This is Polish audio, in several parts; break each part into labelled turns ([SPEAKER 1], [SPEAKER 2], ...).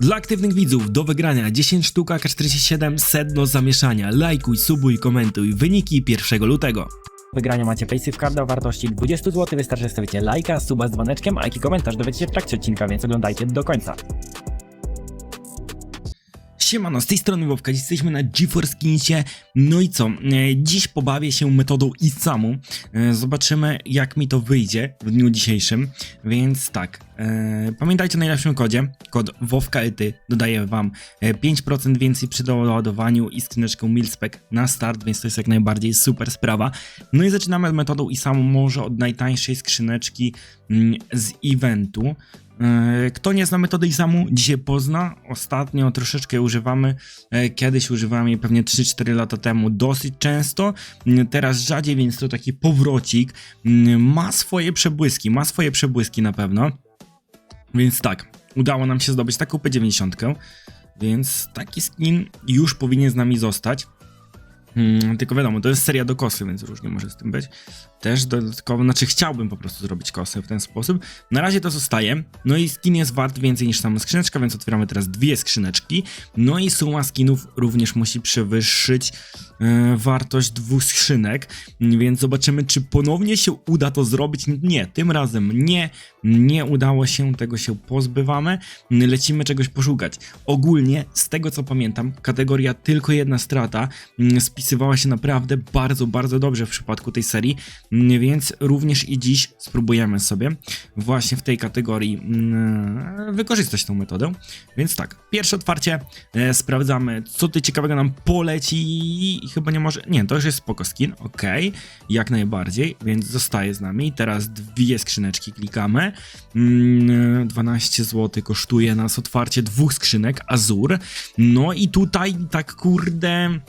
[SPEAKER 1] Dla aktywnych widzów do wygrania 10 sztuk AK-47 sedno zamieszania. Lajkuj, subuj, komentuj. Wyniki 1 lutego.
[SPEAKER 2] wygrania macie Paysafe Card o wartości 20 zł. Wystarczy, stawicie lajka, suba z dzwoneczkiem, a jaki komentarz dowiecie się w trakcie odcinka, więc oglądajcie do końca.
[SPEAKER 1] Siemano, z tej strony dziś jesteśmy na GeForce Kinsie. No i co, e, dziś pobawię się metodą ISAMu. E, zobaczymy jak mi to wyjdzie w dniu dzisiejszym. Więc tak, e, pamiętajcie o najlepszym kodzie, kod WOWKETY dodaje wam e, 5% więcej przy doładowaniu i skrzyneczkę Milspec na start, więc to jest jak najbardziej super sprawa. No i zaczynamy metodą ISAMu może od najtańszej skrzyneczki mm, z eventu. E, Kto nie zna metody ISAMu, dzisiaj pozna. Ostatnio troszeczkę używamy. e, Kiedyś używałem jej pewnie 3-4 lata temu dosyć często. Mm, Teraz rzadziej, więc to taki powrocik. Mm, Ma swoje przebłyski, ma swoje przebłyski na pewno. Więc tak, udało nam się zdobyć taką P90. Więc taki skin już powinien z nami zostać. Hmm, tylko wiadomo, to jest seria do kosy, więc różnie może z tym być. Też dodatkowo, znaczy chciałbym po prostu zrobić kosę w ten sposób. Na razie to zostaje. No i skin jest wart więcej niż sama skrzyneczka, więc otwieramy teraz dwie skrzyneczki. No i suma skinów również musi przewyższyć e, wartość dwóch skrzynek, więc zobaczymy, czy ponownie się uda to zrobić. Nie, tym razem nie, nie udało się, tego się pozbywamy. Lecimy czegoś poszukać. Ogólnie, z tego co pamiętam, kategoria tylko jedna strata mm, spisywała się naprawdę bardzo, bardzo dobrze w przypadku tej serii, mm, więc również i dziś spróbujemy sobie właśnie w tej kategorii mm, wykorzystać tą metodę. Więc tak, pierwsze otwarcie, e, sprawdzamy co tutaj ciekawego nam poleci i chyba nie może, nie, to już jest spoko skin, ok, jak najbardziej, więc zostaje z nami. Teraz dwie skrzyneczki klikamy, mm, 12 zł kosztuje nas otwarcie dwóch skrzynek, Azur, no i tutaj tak kurde...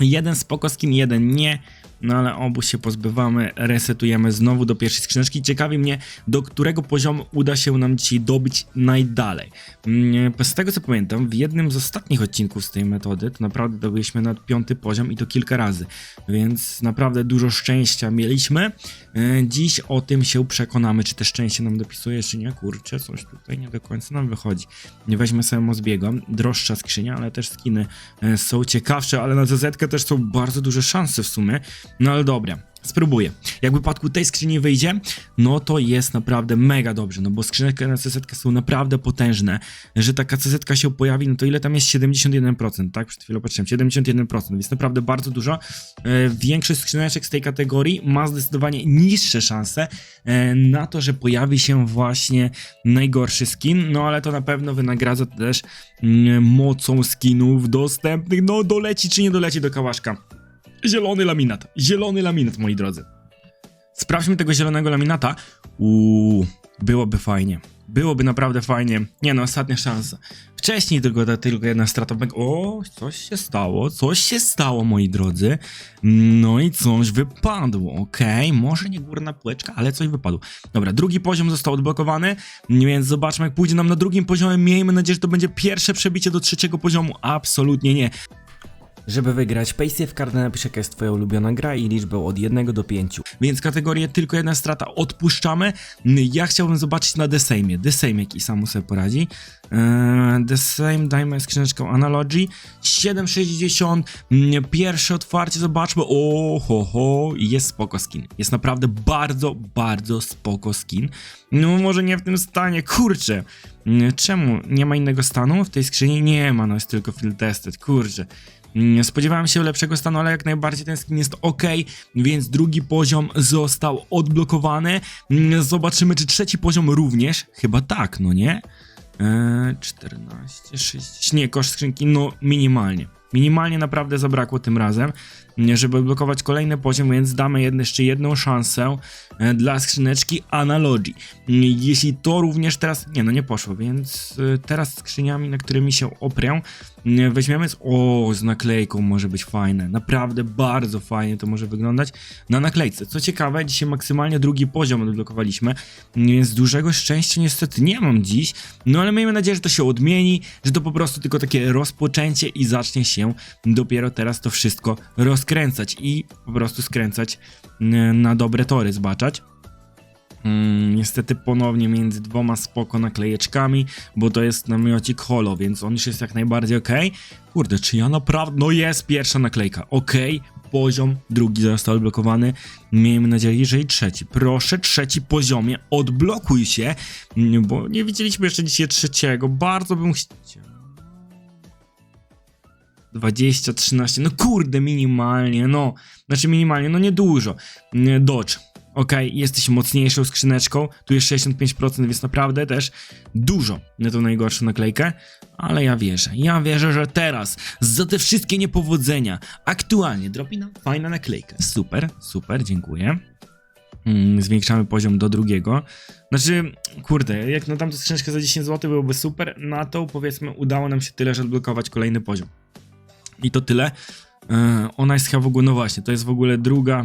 [SPEAKER 1] Jeden spoko skin, jeden nie. No ale obu się pozbywamy, resetujemy znowu do pierwszej skrzyneczki. Ciekawi mnie, do którego poziomu uda się nam dzisiaj dobić najdalej. Mm, Z tego co pamiętam, w jednym z ostatnich odcinków z tej metody, to naprawdę dobyliśmy na piąty poziom i to kilka razy. Więc naprawdę dużo szczęścia mieliśmy. E, Dziś o tym się przekonamy, czy te szczęście nam dopisuje, czy nie. Kurczę, coś tutaj nie do końca nam wychodzi. Weźmy sobie Mozbiego, droższa skrzynia, ale też skiny e, są ciekawsze, ale na ZZ też są bardzo duże szanse w sumie. No ale dobra, spróbuję. Jak w wypadku tej skrzyni wyjdzie, no to jest naprawdę mega dobrze, no bo skrzynki na CZ są naprawdę potężne, że taka CZ się pojawi, no to ile tam jest? 71%, tak? Przed chwilą patrzyłem, 71%, więc naprawdę bardzo dużo. E, większość skrzyneczek z tej kategorii ma zdecydowanie niższe szanse e, na to, że pojawi się właśnie najgorszy skin, no ale to na pewno wynagradza też mm, mocą skinów dostępnych, no doleci czy nie doleci do kałaszka. Zielony laminat. Zielony laminat, moi drodzy. Sprawdźmy tego zielonego laminata. Uuu, byłoby fajnie. Byłoby naprawdę fajnie. Nie no, ostatnia szansa. Wcześniej tylko, tylko jedna strata. O, coś się stało. Coś się stało, moi drodzy. No i coś wypadło. Okej, może nie górna półeczka, ale coś wypadło. Dobra, drugi poziom został odblokowany, więc zobaczmy, jak pójdzie nam na drugim poziomie. Miejmy nadzieję, że to będzie pierwsze przebicie do trzeciego poziomu. Absolutnie nie.
[SPEAKER 2] Żeby wygrać Paysafe Card napisz jaka jest twoja ulubiona gra i liczbę od 1 do 5.
[SPEAKER 1] Więc kategorię tylko jedna strata odpuszczamy. Ja chciałbym zobaczyć na The Same. The Same jaki samo sobie poradzi. Eee, The Same, dajmy skrzyneczkę Analogy. 7,60. Mm, Pierwsze otwarcie, zobaczmy. O, ho, ho. Jest spoko skin. Jest naprawdę bardzo, bardzo spoko skin. No może nie w tym stanie, kurczę. Mm, Czemu nie ma innego stanu w tej skrzyni? Nie ma, no jest tylko field tested, kurczę. Mm, Spodziewałem się lepszego stanu, ale jak najbardziej ten skin jest ok, więc drugi poziom został odblokowany. Mm, Zobaczymy, czy trzeci poziom również. Chyba tak, no nie? Eee, 14, 6. Nie, koszt skrzynki, no minimalnie. Minimalnie naprawdę zabrakło tym razem, mm, żeby odblokować kolejny poziom, więc damy jeszcze jedną szansę e, dla skrzyneczki Analogy. Jeśli to również teraz. Nie, no nie poszło, więc e, teraz skrzyniami, na którymi się oprę, weźmiemy. Z... O, z naklejką może być fajne. Naprawdę bardzo fajnie to może wyglądać na naklejce. Co ciekawe, dzisiaj maksymalnie drugi poziom odblokowaliśmy, więc dużego szczęścia niestety nie mam dziś. No ale miejmy nadzieję, że to się odmieni, że to po prostu tylko takie rozpoczęcie i zacznie się dopiero teraz to wszystko rozkręcać i po prostu skręcać mm, na dobre tory, zbaczać. Mm, niestety ponownie między dwoma spoko naklejeczkami, bo to jest namiocik holo, więc on już jest jak najbardziej ok. Kurde, czy ja naprawdę... No jest pierwsza naklejka, ok. Poziom, drugi został odblokowany. Miejmy nadzieję, że i trzeci. Proszę, trzeci poziomie, odblokuj się, mm, bo nie widzieliśmy jeszcze dzisiaj trzeciego. Bardzo bym chciał. 20, 13, no kurde, minimalnie, no. Znaczy minimalnie, no niedużo. Nie, Dodge. Okej, jesteś mocniejszą skrzyneczką, tu jest 65%, więc naprawdę też dużo na tą najgorszą naklejkę, ale ja wierzę, ja wierzę, że teraz, za te wszystkie niepowodzenia, aktualnie dropi nam fajna naklejka. Super, super, dziękuję. Mm, zwiększamy poziom do drugiego. Znaczy, kurde, jak na tamtą skrzyneczkę za 10 zł byłoby super, na to powiedzmy udało nam się tyle, że odblokować kolejny poziom. I to tyle. E, Ona jest chyba w ogóle, no właśnie, to jest w ogóle druga e,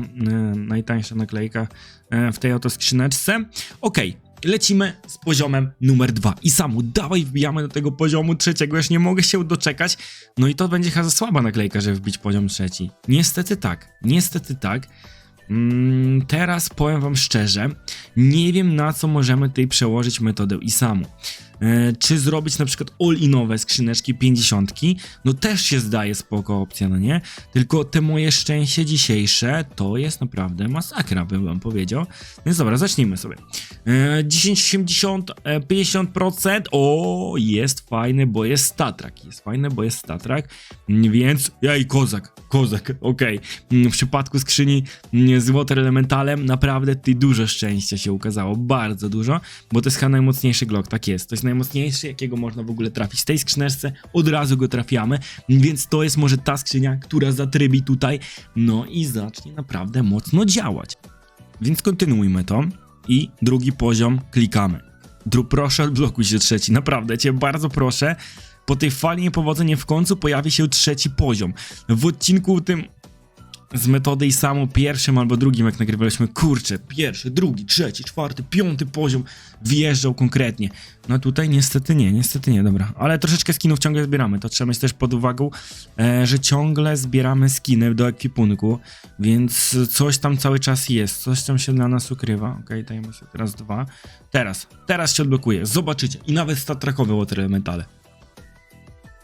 [SPEAKER 1] najtańsza naklejka e, w tej oto skrzyneczce. Okej, lecimy z poziomem numer dwa. I samu, dawaj wbijamy do tego poziomu trzeciego, już nie mogę się doczekać. No i to będzie chyba za słaba naklejka, żeby wbić poziom trzeci. Niestety tak, niestety tak. Mm, teraz powiem wam szczerze, nie wiem na co możemy tutaj przełożyć metodę i. E, czy zrobić na przykład all-inowe skrzyneczki 50, no też się zdaje spoko opcja, no nie? Tylko te moje szczęście dzisiejsze to jest naprawdę masakra, bym wam powiedział. Więc dobra, zacznijmy sobie. E, 10, 80, e, 50%, o jest fajny, bo jest statrak, jest fajny, bo jest statrak, Mm, więc, jaj, kozak, kozak, okej. Mm, W przypadku skrzyni mm, z Water Elementalem naprawdę tutaj dużo szczęścia się ukazało, bardzo dużo, bo to jest chyba najmocniejszy Glock, tak jest, to jest najmocniejszy, jakiego można w ogóle trafić. Z tej skrzyneczce od razu go trafiamy, więc to jest może ta skrzynia, która zatrybi tutaj, no i zacznie naprawdę mocno działać. Więc kontynuujmy to i drugi poziom klikamy. Dru, proszę odblokuj się trzeci, naprawdę cię bardzo proszę. Po tej fali niepowodzenia w końcu pojawi się trzeci poziom. W odcinku tym z metody i samo pierwszym albo drugim, jak nagrywaliśmy, kurczę, pierwszy, drugi, trzeci, czwarty, piąty poziom wjeżdżał konkretnie. No tutaj niestety nie, niestety nie, dobra. Ale troszeczkę skinów ciągle zbieramy, to trzeba mieć też pod uwagą, e, że ciągle zbieramy skiny do ekwipunku, więc coś tam cały czas jest, coś tam się dla nas ukrywa. Okej, dajmy sobie teraz dwa. Teraz, teraz się odblokuje, zobaczycie. I nawet stat trackowy Water Elementale.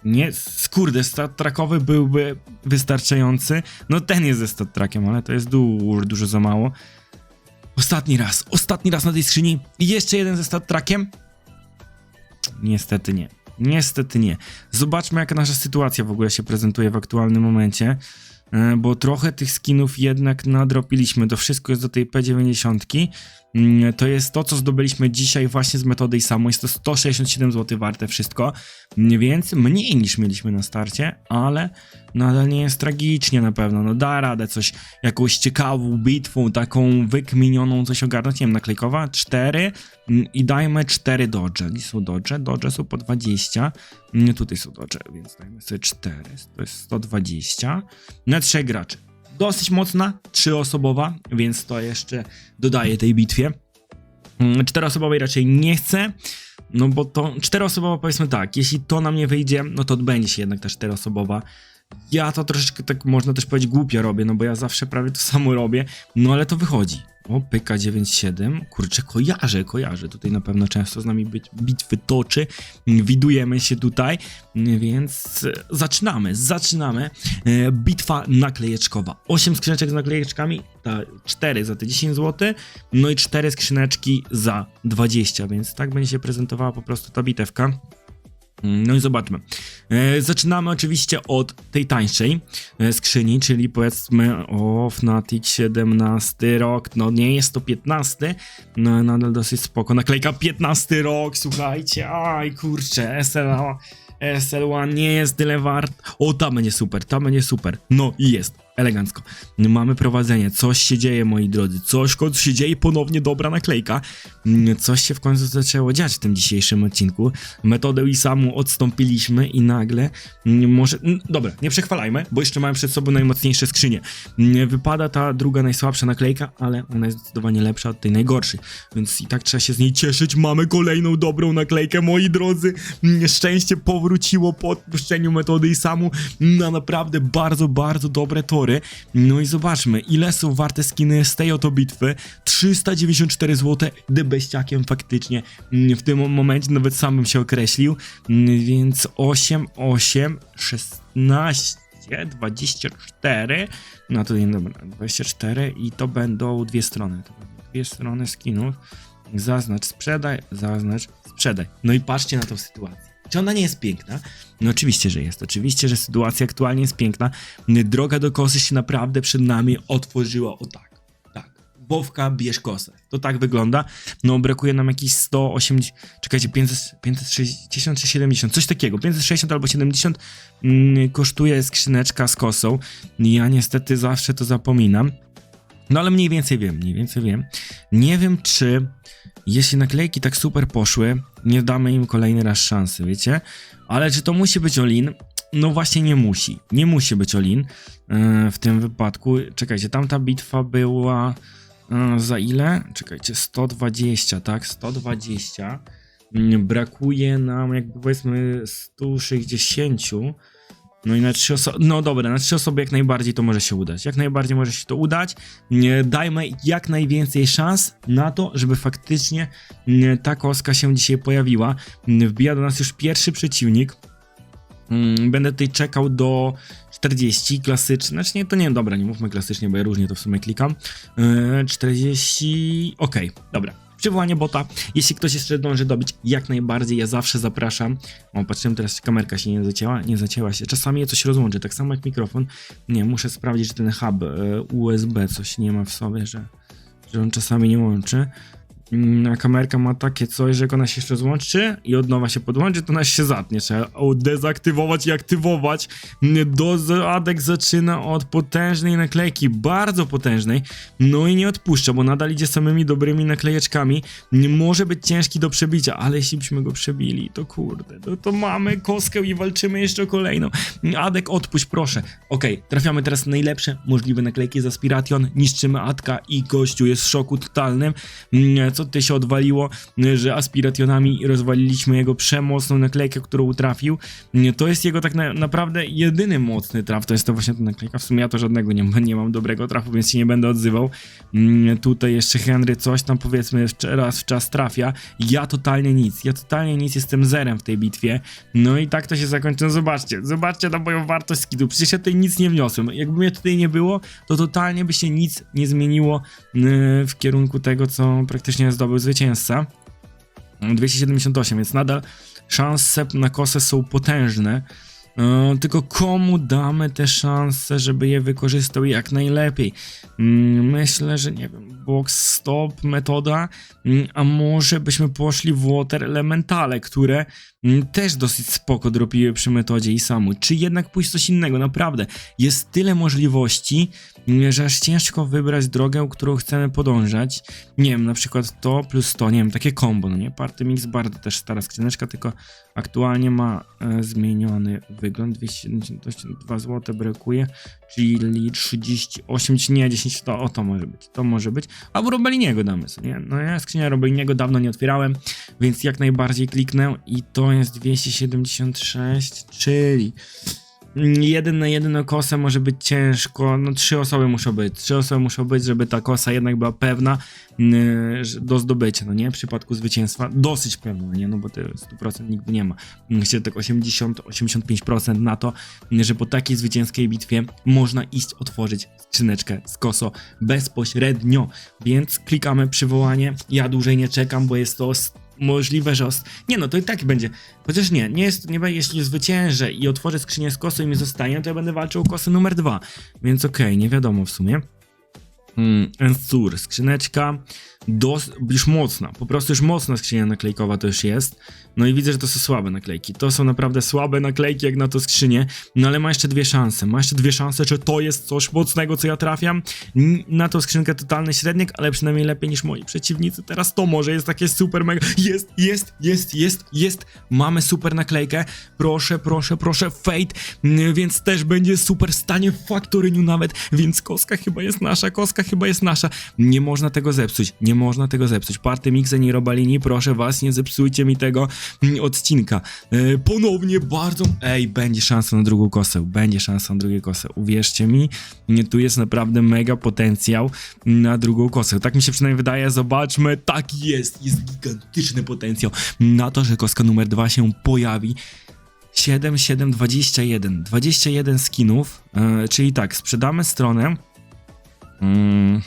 [SPEAKER 1] Nie, skurde, stat trackowy byłby wystarczający. No ten jest ze stat trackiem, ale to jest dużo, dużo za mało. Ostatni raz, ostatni raz na tej skrzyni. I jeszcze jeden ze stat trackiem. Niestety nie. Niestety nie. Zobaczmy, jaka nasza sytuacja w ogóle się prezentuje w aktualnym momencie. e, Bo trochę tych skinów jednak nadropiliśmy. To wszystko jest do tej P90. Mm, To jest to, co zdobyliśmy dzisiaj właśnie z metody i samo. Jest to 167 zł warte wszystko, Mm, więc mniej niż mieliśmy na starcie, ale nadal nie jest tragicznie na pewno. No da radę coś, jakąś ciekawą bitwą, taką wykminioną coś ogarnąć. Nie wiem, naklejkowa, 4 mm, i dajmy 4 dodge. Gdzie są dodge? Dodge są po 20. Nie, tutaj są dodge, więc dajmy sobie 4. To jest 120. Na 3 graczy dosyć mocna, trzyosobowa, więc to jeszcze dodaje tej bitwie. Mm, Czteroosobowej raczej nie chcę, no bo to czteroosobowa powiedzmy tak, jeśli to nam nie wyjdzie, no to odbędzie się jednak ta czteroosobowa. Ja to troszeczkę tak można też powiedzieć głupio robię, no bo ja zawsze prawie to samo robię, no ale to wychodzi. O, pyka 97, kurczę, kojarzę, kojarzę, tutaj na pewno często z nami być, bitwy toczy, widujemy się tutaj, więc e, zaczynamy, zaczynamy. E, Bitwa naklejeczkowa, 8 skrzyneczek z naklejeczkami, ta 4 za te 10 zł, no i 4 skrzyneczki za 20, więc tak będzie się prezentowała po prostu ta bitewka. No i zobaczmy. E, zaczynamy oczywiście od tej tańszej e, skrzyni, czyli powiedzmy o Fnatic 17 rok. No nie jest to 15, no nadal dosyć spoko. Naklejka 15 rok, słuchajcie. Aj kurczę, SLA. SL1 nie jest tyle wart. O, ta będzie super, ta będzie super. No i jest, elegancko. Mamy prowadzenie, coś się dzieje, moi drodzy. Coś w końcu się dzieje, ponownie dobra naklejka. Mm, Coś się w końcu zaczęło dziać w tym dzisiejszym odcinku. Metodę i samu odstąpiliśmy i nagle mm, może... mm, Dobra, nie przechwalajmy, bo jeszcze mamy przed sobą najmocniejsze skrzynie. Wypada ta druga, najsłabsza naklejka, ale ona jest zdecydowanie lepsza od tej najgorszej. Więc i tak trzeba się z niej cieszyć. Mamy kolejną dobrą naklejkę, moi drodzy. Szczęście powróciło po odpuszczeniu metody i samu na naprawdę bardzo, bardzo dobre tory. No i zobaczmy, ile są warte skiny z tej oto bitwy. 394 zł, debeściakiem faktycznie mm, w tym momencie nawet sam bym się określił. Mm, Więc 8, 8, 16, 24. No to nie dobra, 24 i to będą dwie strony. Dwie strony skinów. Zaznacz sprzedaj, zaznacz sprzedaj. No i patrzcie na tą sytuację. Czy ona nie jest piękna? No oczywiście, że jest. Oczywiście, że sytuacja aktualnie jest piękna. Droga do kosy się naprawdę przed nami otworzyła o tak. Tak. Wowka, bierz kosę. To tak wygląda. No brakuje nam jakieś 180, czekajcie, 500, 560 czy 70, coś takiego. 560 albo 70 mm, kosztuje skrzyneczka z kosą. Ja niestety zawsze to zapominam. No ale mniej więcej wiem, mniej więcej wiem. Nie wiem, czy jeśli naklejki tak super poszły, nie damy im kolejny raz szansy, wiecie? Ale czy to musi być Olin? No właśnie nie musi. Nie musi być Olin yy, w tym wypadku. Czekajcie, tamta bitwa była yy, za ile? Czekajcie, 120, tak? 120. Mm, Brakuje nam jakby powiedzmy 160. No i na trzy osoby, no dobra, na trzy osoby jak najbardziej to może się udać. Jak najbardziej może się to udać. Dajmy jak najwięcej szans na to, żeby faktycznie nie, ta kostka się dzisiaj pojawiła. Nie, Wbija do nas już pierwszy przeciwnik. Mm, Będę tutaj czekał do 40, klasyczny, znaczy nie, to nie, dobra, nie mówmy klasycznie, bo ja różnie to w sumie klikam. Yy, 40, okej, dobra. Przywołanie bota. Jeśli ktoś jeszcze dąży dobić, jak najbardziej, ja zawsze zapraszam. O, patrzyłem teraz, kamerka się nie zacięła. Nie zacięła się. Czasami je coś rozłączy, tak samo jak mikrofon. Nie, muszę sprawdzić, czy ten hub e, USB coś nie ma w sobie, że, że on czasami nie łączy. Mm, kamerka ma takie coś, że jak ona się jeszcze złączy i od nowa się podłączy, to ona się zatnie. Trzeba dezaktywować i aktywować. Mm, Dozadek zaczyna od potężnej naklejki, bardzo potężnej. No i nie odpuszcza, bo nadal idzie samymi dobrymi naklejeczkami. Może być ciężki do przebicia, ale jeśli byśmy go przebili, to kurde, to, to mamy koskę i walczymy jeszcze o kolejną. Adek, odpuść, proszę. Okej, trafiamy teraz na najlepsze możliwe naklejki z Aspiration, niszczymy Adka i gościu jest w szoku totalnym. Mm, Co tutaj się odwaliło, że Aspirationami rozwaliliśmy jego przemocną naklejkę, którą trafił. Mm, To jest jego tak na, naprawdę jedyny mocny traf, to jest to właśnie ta naklejka. W sumie ja to żadnego nie, nie mam dobrego trafu, więc się nie będę odzywał. Mm, Tutaj jeszcze Henry coś tam powiedzmy raz w czas trafia. Ja totalnie nic, ja totalnie nic, jestem zerem w tej bitwie. No i tak to się zakończy. No zobaczcie, zobaczcie na moją wartość skidu. Przecież ja tutaj nic nie wniosłem. Jakby mnie tutaj nie było, to totalnie by się nic nie zmieniło w kierunku tego, co praktycznie zdobył zwycięzca. 278, więc nadal szanse na kosę są potężne. E, tylko komu damy te szanse, żeby je wykorzystał jak najlepiej? Mm, Myślę, że nie wiem, box stop metoda, mm, a może byśmy poszli w water elementale, które też dosyć spoko dropiły przy metodzie i samu. Czy jednak pójść coś innego? Naprawdę, jest tyle możliwości, mm, że aż ciężko wybrać drogę, którą chcemy podążać. Nie wiem, na przykład to plus to, nie wiem, takie combo, no nie? Party Mix bardzo też stara skrzyneczka, tylko aktualnie ma e, zmieniony wygląd, 272 zł brakuje, czyli 38, czy nie, 10, to, o to może być, to może być, albo Robeliniego damy sobie, nie? No ja skrzynia Robeliniego dawno nie otwierałem, więc jak najbardziej kliknę i to jest 276, czyli jeden na jeden o kosę może być ciężko, no trzy osoby muszą być, trzy osoby muszą być, żeby ta kosa jednak była pewna yy, do zdobycia, no nie, w przypadku zwycięstwa, dosyć pewna, no nie, no bo to 100% nigdy nie ma, myślę tak 80-85% na to, że po takiej zwycięskiej bitwie można iść otworzyć skrzyneczkę z koso bezpośrednio, więc klikamy przywołanie, ja dłużej nie czekam, bo jest to możliwe, że os- nie no, to i tak będzie, chociaż nie, nie jest, nie będzie, jeśli zwyciężę i otworzę skrzynię z kosą i mi zostanie, to ja będę walczył o kosę numer dwa, więc okej, nie wiadomo w sumie. Mm, Ensur, skrzyneczka dos, już mocna, po prostu już mocna skrzynia naklejkowa to już jest. No i widzę, że to są słabe naklejki. To są naprawdę słabe naklejki jak na to skrzynię, no ale ma jeszcze dwie szanse. Ma jeszcze dwie szanse, czy to jest coś mocnego, co ja trafiam. Na tą skrzynkę totalny średnik, ale przynajmniej lepiej niż moi przeciwnicy. Teraz to może jest takie super mega. Jest, jest, jest, jest, jest. Mamy super naklejkę. Proszę, proszę, proszę, Fate, więc też będzie super stanie w Factoryniu nawet, więc koska chyba jest nasza, koska chyba jest nasza. Nie można tego zepsuć, nie Nie można tego zepsuć. Party Mixen i Robalini, proszę was, nie zepsujcie mi tego mm, odcinka. E, ponownie bardzo... Ej, będzie szansa na drugą kosę. Będzie szansa na drugą kosę. Uwierzcie mi, nie, tu jest naprawdę mega potencjał na drugą kosę. Tak mi się przynajmniej wydaje. Zobaczmy. Tak jest. Jest gigantyczny potencjał na to, że koska numer dwa się pojawi. 7, 7, 21. 21 skinów, e, czyli tak, sprzedamy stronę mm,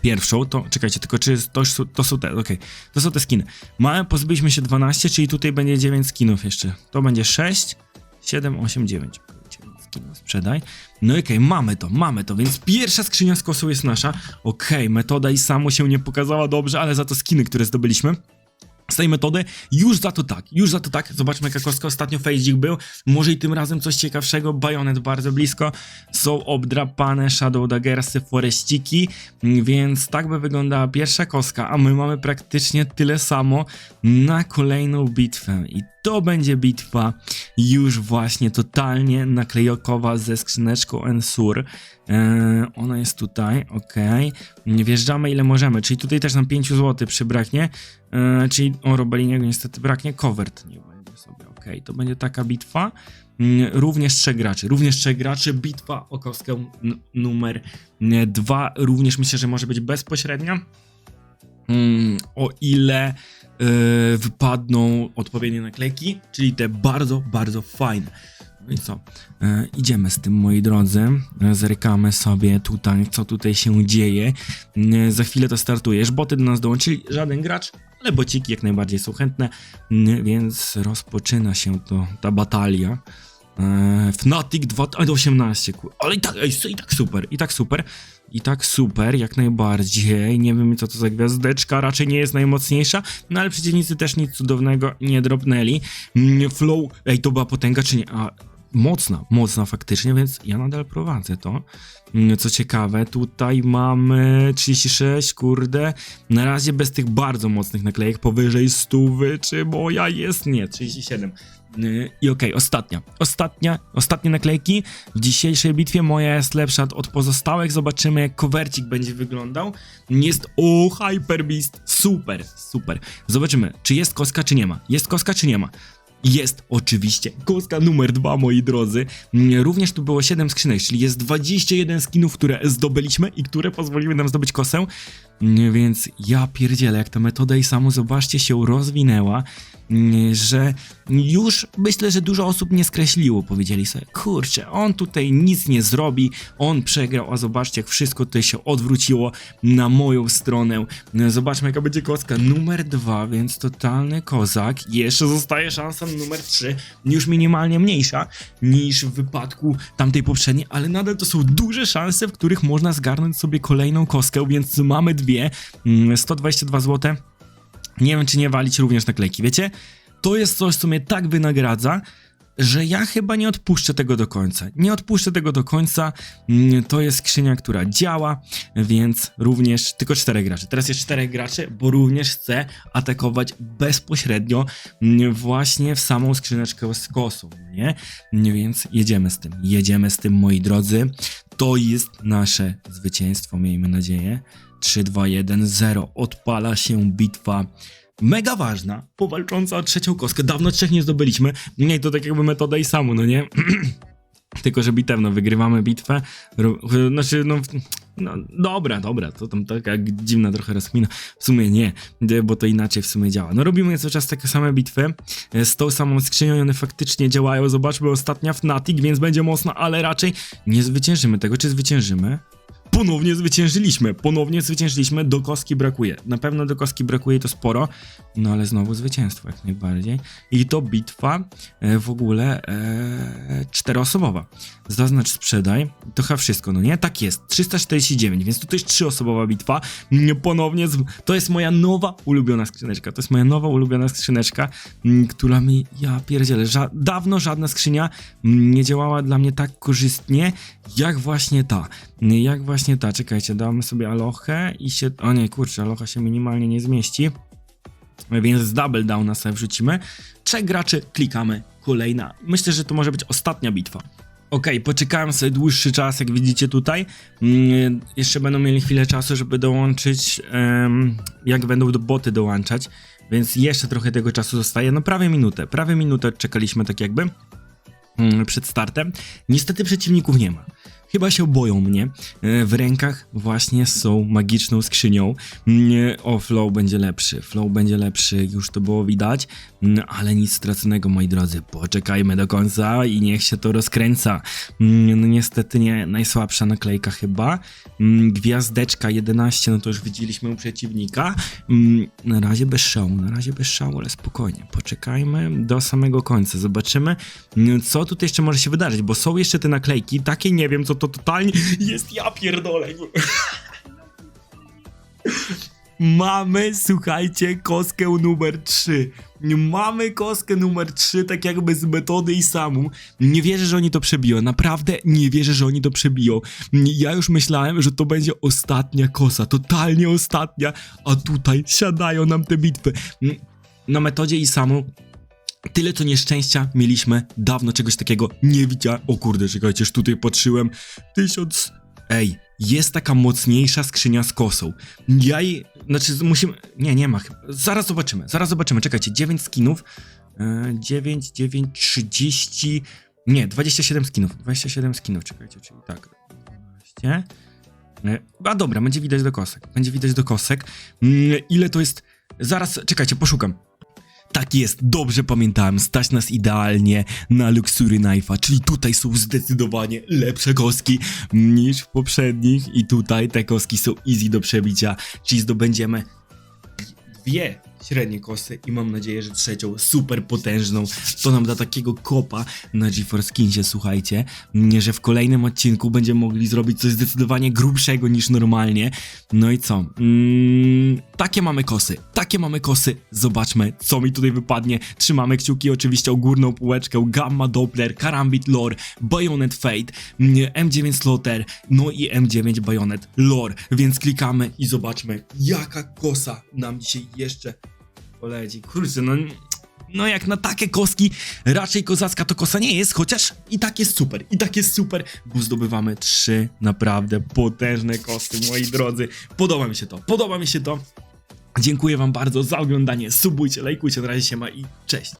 [SPEAKER 1] pierwszą, to czekajcie, tylko czy to, to są te, okej, to są te skiny. Mamy, pozbyliśmy się 12, czyli tutaj będzie 9 skinów jeszcze. To będzie 6, 7, 8, 9. 9 skinów sprzedaj. No i okej, mamy to, mamy to, więc pierwsza skrzynia z kosą jest nasza. Okej, metoda i samo się nie pokazała dobrze, ale za to skiny, które zdobyliśmy z tej metody. Już za to tak, już za to tak. Zobaczmy jaka kostka ostatnio Fejdzik był. Może i tym razem coś ciekawszego. Bajonet bardzo blisko. Są obdrapane Shadow Daggersy, Foreściki, mm, więc tak by wyglądała pierwsza kostka, a my mamy praktycznie tyle samo na kolejną bitwę. I to będzie bitwa już właśnie totalnie naklejokowa ze skrzyneczką Ensur. Eee, ona jest tutaj, ok. Wjeżdżamy ile możemy, czyli tutaj też nam 5 zł przybraknie. Eee, czyli o Robaliniego niestety braknie. Covert nie będzie sobie, ok. To będzie taka bitwa. Mm, Również trzech graczy, również trzech graczy. Bitwa o kostkę numer 2. Również myślę, że może być bezpośrednia. Mm, o ile e, wypadną odpowiednie naklejki, czyli te bardzo, bardzo fajne. I co? E, idziemy z tym, moi drodzy. Zerkamy sobie tutaj, co tutaj się dzieje. E, za chwilę to startujesz. Boty do nas dołączyli, żaden gracz, ale bociki jak najbardziej są chętne, e, więc rozpoczyna się to, ta batalia. E, Fnatic 2018, kur... ale i tak, i tak super, i tak super. I tak super, jak najbardziej. Nie wiem co to za gwiazdeczka, raczej nie jest najmocniejsza, no ale przeciwnicy też nic cudownego nie drobnęli. Mm, Flow, ej, to była potęga czy nie? A, mocna, mocna faktycznie, więc ja nadal prowadzę to. Mm, Co ciekawe, tutaj mamy 36, kurde. Na razie bez tych bardzo mocnych naklejek, powyżej 100, czy moja jest? Nie, 37. Yy, I okej, ostatnia. Ostatnia, ostatnie naklejki. W dzisiejszej bitwie moja jest lepsza od pozostałych. Zobaczymy, jak kowercik będzie wyglądał. Jest o Hyper Beast. Super, super. Zobaczymy, czy jest koska, czy nie ma. Jest koska, czy nie ma. Jest oczywiście koska numer dwa, moi drodzy. Mm, Również tu było 7 skrzynek, czyli jest 21 skinów, które zdobyliśmy i które pozwoliły nam zdobyć kosę. Mm, Więc ja pierdzielę, jak ta metoda i samo zobaczcie się rozwinęła, mm, że już myślę, że dużo osób nie skreśliło. Powiedzieli sobie, kurczę, on tutaj nic nie zrobi, on przegrał, a zobaczcie, jak wszystko tutaj się odwróciło na moją stronę. Zobaczmy, jaka będzie kostka numer dwa, więc totalny kozak. Jeszcze zostaje szansa numer 3, już minimalnie mniejsza niż w wypadku tamtej poprzedniej, ale nadal to są duże szanse, w których można zgarnąć sobie kolejną kostkę, więc mamy dwie. Mm, 122 zł. Nie wiem, czy nie walić również naklejki, wiecie? To jest coś, co mnie tak wynagradza, że ja chyba nie odpuszczę tego do końca. Nie odpuszczę tego do końca. Mm, To jest skrzynia, która działa, więc również tylko czterech graczy. Teraz jest czterech graczy, bo również chcę atakować bezpośrednio mm, właśnie w samą skrzyneczkę z kosą? Nie, Więc jedziemy z tym. Jedziemy z tym, moi drodzy. To jest nasze zwycięstwo, miejmy nadzieję. 3, 2, 1, 0. Odpala się bitwa mega ważna, powalcząca o trzecią kostkę. Dawno trzech nie zdobyliśmy. Nie, to tak jakby metoda i samu, no nie? Tylko, że bitewno, wygrywamy bitwę. Znaczy, no, no dobra, dobra, to tam taka dziwna trochę rozkmina. W sumie nie, bo to inaczej w sumie działa. No robimy cały czas takie same bitwy e, z tą samą skrzynią i one faktycznie działają. Zobaczmy, ostatnia Fnatic, więc będzie mocna, ale raczej nie zwyciężymy tego. Czy zwyciężymy? Ponownie zwyciężyliśmy, ponownie zwyciężyliśmy, do kostki brakuje. Na pewno do kostki brakuje to sporo, no ale znowu zwycięstwo jak najbardziej. I to bitwa e, w ogóle e, czteroosobowa. Zaznacz sprzedaj, to chyba wszystko, no nie? Tak jest, 349, więc tutaj jest trzyosobowa bitwa. Mm, Ponownie, z, to jest moja nowa ulubiona skrzyneczka, to jest moja nowa ulubiona skrzyneczka, mm, która mi, ja pierdzielę, ża dawno żadna skrzynia mm, nie działała dla mnie tak korzystnie, jak właśnie ta. Jak właśnie ta, czekajcie, damy sobie alochę i się, o nie, kurczę, alocha się minimalnie nie zmieści, więc z double downa sobie wrzucimy. Trzech graczy, klikamy, kolejna. Myślę, że to może być ostatnia bitwa. Okej, poczekałem sobie dłuższy czas, jak widzicie tutaj. Mm, jeszcze będą mieli chwilę czasu, żeby dołączyć, jak będą do boty dołączać, więc jeszcze trochę tego czasu zostaje. No prawie minutę, prawie minutę czekaliśmy tak jakby mm, przed startem. Niestety przeciwników nie ma. Chyba się boją mnie. E, W rękach właśnie tą magiczną skrzynią. Mm, O, flow będzie lepszy. Flow będzie lepszy, już to było widać. Mm, Ale nic straconego, moi drodzy. Poczekajmy do końca i niech się to rozkręca. Mm, No niestety nie najsłabsza naklejka chyba. Gwiazdeczka 11, no to już widzieliśmy u przeciwnika. Na razie bez szału, na razie bez szału, ale spokojnie. Poczekajmy do samego końca. Zobaczymy, co tutaj jeszcze może się wydarzyć, bo są jeszcze te naklejki, takie nie wiem, co to totalnie jest, ja pierdolę. Mamy, słuchajcie, kostkę numer 3. Mamy kostkę numer 3, tak jakby z metody i samu. Nie wierzę, że oni to przebiją. Naprawdę nie wierzę, że oni to przebiją. Ja już myślałem, że to będzie ostatnia kosa, totalnie ostatnia, a tutaj siadają nam te bitwy. Na metodzie i samu Tyle co nieszczęścia mieliśmy, dawno czegoś takiego nie widziałem. O kurde, czekajcie, już tutaj patrzyłem. Tysiąc... Ej, jest taka mocniejsza skrzynia z kosą. Ja jej... Znaczy, musimy... Nie, nie ma. Zaraz zobaczymy, zaraz zobaczymy. Czekajcie, 9 skinów. E, 9, 9, 30... Nie, 27 skinów. 27 skinów, czekajcie, czyli tak. 12. E, A dobra, będzie widać do kosek. Będzie widać do kosek. Mm, Ile to jest... Zaraz, czekajcie, poszukam. Tak jest, dobrze pamiętałem, stać nas idealnie na Luxury Knife'a, czyli tutaj są zdecydowanie lepsze koski niż w poprzednich i tutaj te koski są easy do przebicia, czyli zdobędziemy dwie średnie kosy i mam nadzieję, że trzecią super potężną, to nam da takiego kopa na GeForce Skinsie, słuchajcie, że w kolejnym odcinku będziemy mogli zrobić coś zdecydowanie grubszego niż normalnie. No i co? Mm, takie mamy kosy, takie mamy kosy, zobaczmy co mi tutaj wypadnie. Trzymamy kciuki oczywiście o górną półeczkę, Gamma Doppler, Karambit Lore, Bayonet Fate, mm, M9 Slaughter, no i M9 Bayonet Lore, więc klikamy i zobaczmy jaka kosa nam dzisiaj jeszcze poleci. Kurczę, no... No jak na takie koski, raczej kozacka to kosa nie jest, chociaż i tak jest super, i tak jest super, bo zdobywamy trzy naprawdę potężne kosty, moi drodzy. Podoba mi się to, podoba mi się to. Dziękuję wam bardzo za oglądanie, subujcie, lajkujcie, na razie się ma i cześć.